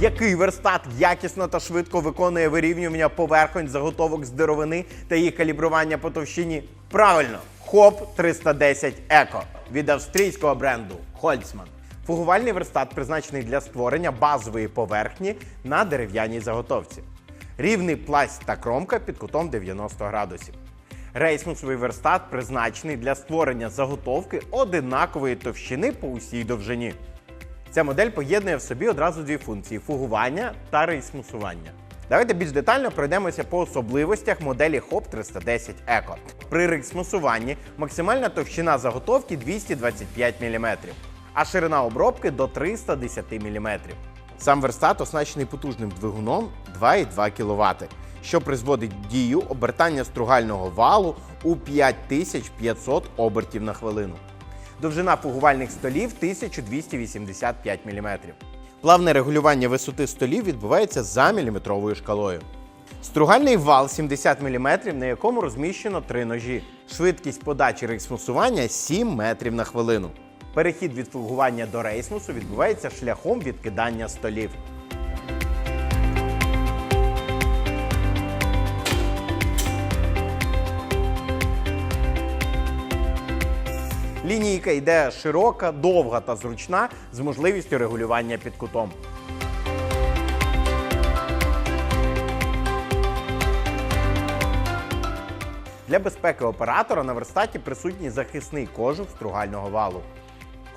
Який верстат якісно та швидко виконує вирівнювання поверхонь заготовок з деревини та їх калібрування по товщині? Правильно, ХОП 310 Еко від австрійського бренду Хольцман. Фугувальний верстат призначений для створення базової поверхні на дерев'яній заготовці. Рівний пласть та кромка під кутом 90 градусів. Рейсмусовий верстат призначений для створення заготовки одинакової товщини по усій довжині. Ця модель поєднує в собі одразу дві функції фугування та рейсмусування. Давайте більш детально пройдемося по особливостях моделі HOP 310 Eco. При рейсмусуванні максимальна товщина заготовки 225 мм, а ширина обробки до 310 мм. Сам верстат оснащений потужним двигуном 2,2 кВт, що призводить дію обертання стругального валу у 5500 обертів на хвилину. Довжина фугувальних столів 1285 мм. Плавне регулювання висоти столів відбувається за міліметровою шкалою. Стругальний вал 70 мм, на якому розміщено три ножі. Швидкість подачі рейсмусування 7 метрів на хвилину. Перехід від фугування до рейсмусу відбувається шляхом відкидання столів. Лінійка йде широка, довга та зручна з можливістю регулювання під кутом. Для безпеки оператора на верстаті присутній захисний кожух стругального валу.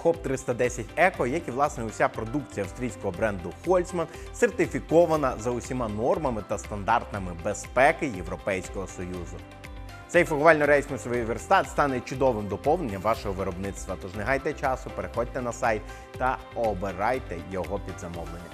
HOP 310 Eco, як і власне уся продукція австрійського бренду Holzmann, сертифікована за усіма нормами та стандартами безпеки Європейського Союзу. Цей фугувально-рейсмусовий верстат стане чудовим доповненням вашого виробництва. Тож не гайте часу, переходьте на сайт та обирайте його під замовлення.